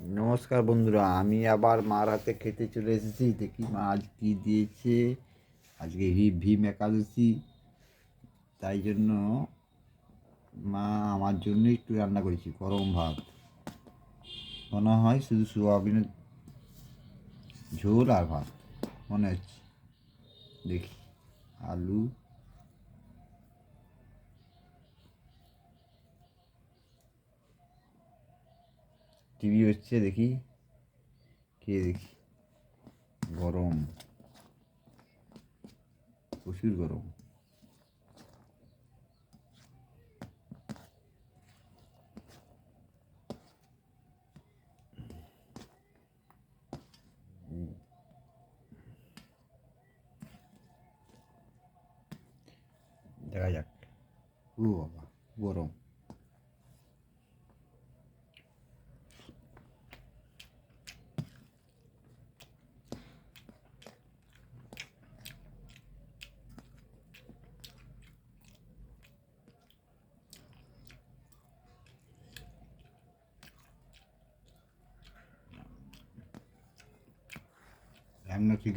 নমস্কার বন্ধুরা, আমি আবার মার হাতে খেতে চলে এসেছি। দেখি মা আজ কী দিয়েছে। আজকে হি ভীম একাদশী। তাই জন্য মা আমার জন্য একটু রান্না করেছি, গরম ভাত। মনে হয় শুধু সোয়াবিনের ঝোল আর ভাত। মনে হচ্ছে। দেখি, আলু টিভি হচ্ছে দেখি। কে দেখি? গরম। প্রচুর গরম। দেখা যাক। ও বাবা গরম। রান্না কি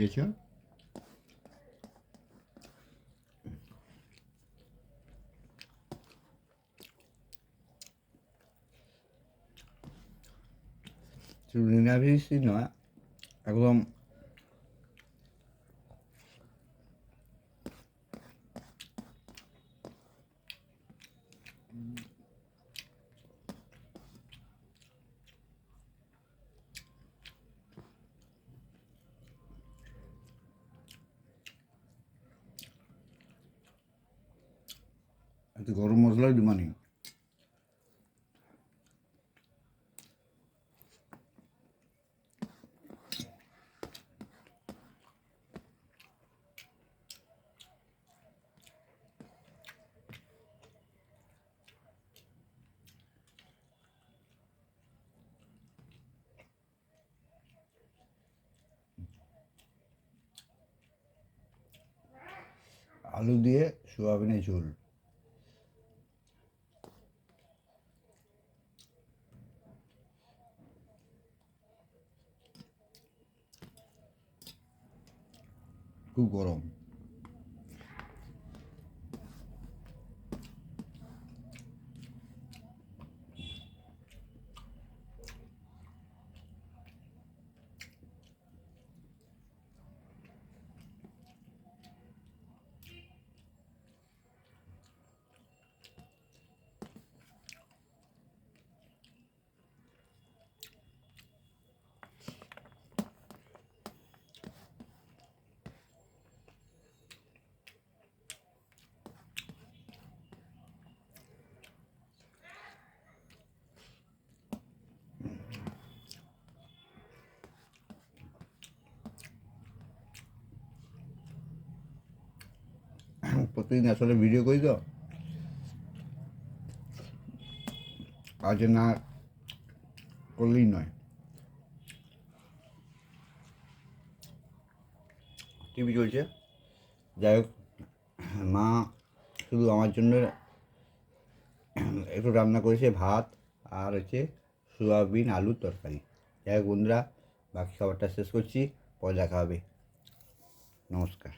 শুধু নিরামিষই নয় একদম একটু গরম মশলাই ডিমানি। আলু দিয়ে সোয়াবিনের ঝোল। খুব গরম প্রতিদিন আসলে ভিডিও করি তো? আজ না করলেই নয়। টিভি চলছে? যাই হোক মা শুধু আমার জন্য একটু রান্না করেছে ভাত আর হচ্ছে সোয়াবিন আলুর তরকারি। যাই হোক বন্ধুরা বাকি খাবারটা শেষ করছি পরে দেখা হবে। নমস্কার।